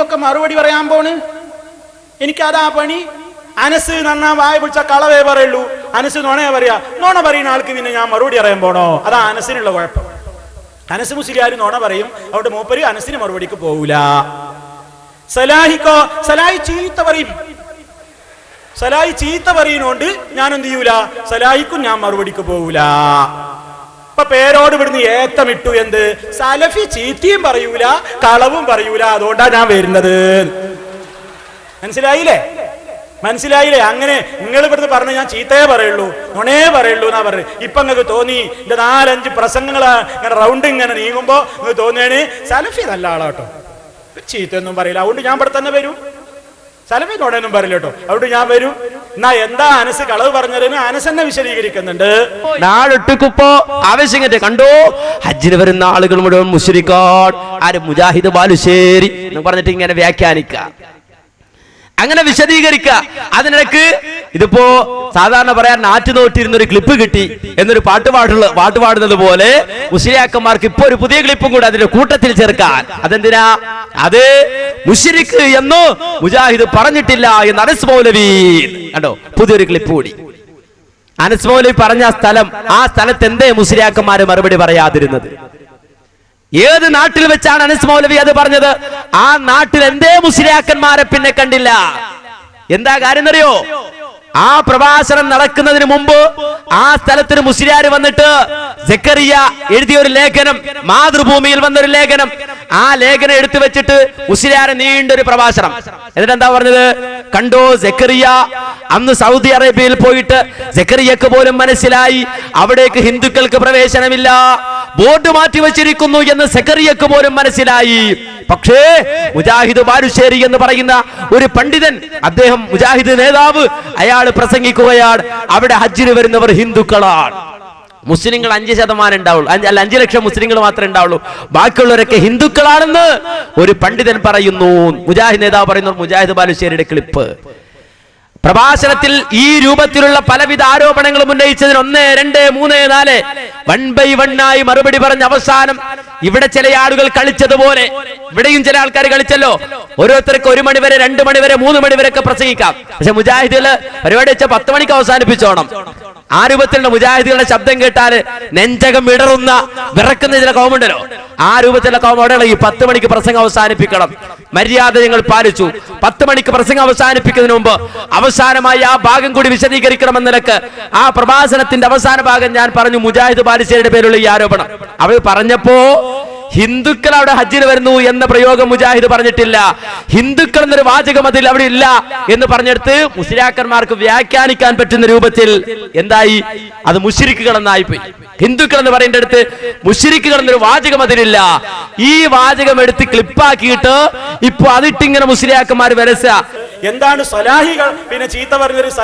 ഒക്കെ മറുപടി പറയാൻ പോണ്? എനിക്കതാ പണി? അനസ് നന്നാ വായ പിടിച്ച കളവേ പറയുള്ളൂ. അനസ് നുണയെ പറയാ. നോണ പറയുന്ന ആൾക്ക് പിന്നെ ഞാൻ മറുപടി അറിയാൻ പോണോ? അതാ അനസിനുള്ള കുഴപ്പം. അനസ് മുസ്ലിയാർ നോണ പറയും. അവിടെ മൂപ്പര് അനസിന് മറുപടിക്ക് പോകൂല സലാഹിക്കോ സലാഹി ചീത്ത പറയും. സലാഹി ചീത്ത പറയുന്നോണ്ട് ഞാൻ എന്ത് ചെയ്യൂല? സലാഹിക്കും ഞാൻ മറുപടിക്ക് പോകൂല പേരോട് ഇവിടുന്ന് ഏത്തമിട്ടു എന്ത്? സലഫി ചീത്തയും പറയൂല കളവും പറയൂല. അതുകൊണ്ടാ ഞാൻ വരുന്നത്. മനസ്സിലായില്ലേ? മനസ്സിലായില്ലേ? അങ്ങനെ നിങ്ങൾ ഇവിടുന്ന് പറഞ്ഞ ഞാൻ ചീത്തയെ പറയുള്ളൂ. നുണേ പറയുള്ളൂ എന്നാ പറഞ്ഞു. ഇപ്പൊ നിങ്ങൾക്ക് തോന്നി എന്റെ നാലഞ്ച് പ്രസംഗങ്ങൾ ഇങ്ങനെ റൗണ്ട് ഇങ്ങനെ നീങ്ങുമ്പോ നിങ്ങൾക്ക് തോന്നിയാണ് സലഫി നല്ല ആളാട്ടോ ചീത്തയൊന്നും പറയില്ല. അതുകൊണ്ട് ഞാൻ ഇവിടെ തന്നെ വരും. സലഫി നുണയൊന്നും പറയില്ല കേട്ടോ. അവിടെ ഞാൻ വരും. എന്നാ എന്താ അനസ് കളവ് പറഞ്ഞതിന് അനസ് എന്നെ വിശദീകരിക്കുന്നുണ്ട്. നാടൊട്ടുക്കിപ്പോ ആവേശങ്ങറ്റ് കണ്ടോ? ഹജ്ജിന് വരുന്ന ആളുകൾ മുഴുവൻ മുസ്ലിക്കാട് ആര് മുജാഹിദ് ബാലുശ്ശേരി എന്ന് പറഞ്ഞിട്ട് ഇങ്ങനെ വ്യാഖ്യാനിക്ക. അങ്ങനെ വിശദീകരിക്ക. അതിനിടക്ക് ഇതിപ്പോ സാധാരണ പറയാൻ നാറ്റുനോട്ടിരുന്ന ഒരു ക്ലിപ്പ് കിട്ടി എന്നൊരു പാട്ട് പാടുള്ള പാട്ട് പാടുന്നത് പോലെ മുസ്ലിയാക്കന്മാർക്ക് ഇപ്പൊ ഒരു പുതിയ ക്ലിപ്പും കൂടെ അതിന്റെ കൂട്ടത്തിൽ ചേർക്കാൻ. അതെന്തിനാ? അത് മുഷിരിക്ക് എന്ന് മുജാഹിദ് പറഞ്ഞിട്ടില്ല എന്ന് അനസ് മൗലവി. കണ്ടോ? പുതിയൊരു ക്ലിപ്പ് കൂടി. അനസ് മൗലവി പറഞ്ഞ സ്ഥലം ആ സ്ഥലത്ത് എന്തേ മുസ്ലിയാക്കന്മാര് മറുപടി പറയാതിരുന്നത്? ഏത് നാട്ടിൽ വെച്ചാണ് അനസ് മൗലവി അത് പറഞ്ഞത്? ആ നാട്ടിൽ എന്തേ മുസ്ലിയാക്കന്മാരെ പിന്നെ കണ്ടില്ല? എന്താ കാര്യം അറിയോ ആ പ്രഭാഷണം നടക്കുന്നതിന് മുമ്പ് ആ സ്ഥലത്തിന് മുസ്ലിയാർ വന്നിട്ട് ജക്കറിയ എഴുതിയ ഒരു ലേഖനം മാതൃഭൂമിയിൽ വന്നൊരു ലേഖനം. ആ ലേഖനം എടുത്തു വെച്ചിട്ട് മുസ്ലിയാരെ നീണ്ടൊരു പ്രഭാഷണം. എന്നിട്ട് എന്താ പറഞ്ഞത്? കണ്ടോ ജക്കറിയ അന്ന് സൗദി അറേബ്യയിൽ പോയിട്ട് ജക്കറിയക്ക് പോലും മനസ്സിലായി. അവിടേക്ക് ഹിന്ദുക്കൾക്ക് പ്രവേശനമില്ല. ബോർഡ് മാറ്റി വെച്ചിരിക്കുന്നു എന്ന് സെക്കറിയക്ക് പോലും മനസ്സിലായി. പക്ഷേ മുജാഹിദ് ബാലുശ്ശേരി എന്ന് പറയുന്ന ഒരു പണ്ഡിതൻ അദ്ദേഹം മുജാഹിദ് നേതാവ് അയാൾ പ്രസംഗിക്കുകയാണ്. അവിടെ ഹജ്ജിന് വരുന്നവർ ഹിന്ദുക്കളാണ്. മുസ്ലിങ്ങൾ അഞ്ച് ശതമാനം ഉണ്ടാവുള്ളൂ. അല്ല അഞ്ചു ലക്ഷം മുസ്ലിങ്ങൾ മാത്രമേ ഉണ്ടാവുള്ളൂ. ബാക്കിയുള്ളവരൊക്കെ ഹിന്ദുക്കളാണെന്ന് ഒരു പണ്ഡിതൻ പറയുന്നു. മുജാഹിദ് നേതാവ് പറയുന്നു മുജാഹിദ് ബാലുശ്ശേരിയുടെ ക്ലിപ്പ്. പ്രഭാഷണത്തിൽ ഈ രൂപത്തിലുള്ള പലവിധ ആരോപണങ്ങളും ഉന്നയിച്ചതിന് ഒന്ന് രണ്ട് മൂന്ന് നാല്. വൺ ബൈ വൺ ആയി മറുപടി പറഞ്ഞ അവസാനം ഇവിടെ ചില ആളുകൾ കളിച്ചതുപോലെ ഇവിടെയും ചില ആൾക്കാർ കളിച്ചല്ലോ. ഓരോരുത്തർക്ക് ഒരു മണി വരെ രണ്ട് മണി വരെ മൂന്ന് മണി വരെ ഒക്കെ പ്രസംഗിക്കാം. പക്ഷെ മുജാഹിദിൽ പരിപാടി വെച്ച പത്ത് മണിക്ക് അവസാനിപ്പിച്ചോണം. ആ രൂപത്തിലുള്ള മുജാഹിദികളുടെ ശബ്ദം കേട്ടാൽ നെഞ്ചകം ഇടറുന്ന വിറക്കുന്ന ചില കോമുണ്ടല്ലോ. ആ രൂപത്തിലുള്ള കോമോടുകൾ ഈ പത്ത് മണിക്ക് പ്രസംഗം അവസാനിപ്പിക്കണം. മര്യാദ ഞങ്ങൾ പാലിച്ചു. പത്ത് മണിക്ക് പ്രസംഗം അവസാനിപ്പിക്കുന്നതിന് മുമ്പ് അവസാനമായി ആ ഭാഗം കൂടി വിശദീകരിക്കണമെന്ന നിലയ്ക്ക് ആ പ്രഭാഷണത്തിന്റെ അവസാന ഭാഗം ഞാൻ പറഞ്ഞു മുജാഹിദ് ബാലിശ്ശേരിയുടെ പേരുള്ള ഈ ആരോപണം. അവർ പറഞ്ഞപ്പോ ഹിന്ദുക്കൾ അവിടെ ഹജ്ജിന് വരുന്നു എന്ന പ്രയോഗം മുജാഹിദ് പറഞ്ഞിട്ടില്ല. ഹിന്ദുക്കൾ എന്നൊരു വാചകം അതിൽ അവിടെ ഇല്ല എന്ന് പറഞ്ഞെടുത്ത് മുസ്ലിയാക്കന്മാർക്ക് വ്യാഖ്യാനിക്കാൻ പറ്റുന്ന രൂപത്തിൽ എന്തായി? അത് മുഷിരിക്കുകൾ എന്നായി പോയി. ഹിന്ദുക്കൾ എന്ന് പറയേണ്ട അടുത്ത് മുഷിരിക്കുകൾ എന്നൊരു വാചകം അതിലില്ല. ഈ വാചകം എടുത്ത് ക്ലിപ്പാക്കിയിട്ട് ഇപ്പൊ അതിട്ടിങ്ങനെ മുസ്ലിയാക്കന്മാർ വരസ എന്താണ് സലാഹികൾ? പിന്നെ ചീത്ത പറഞ്ഞൊരു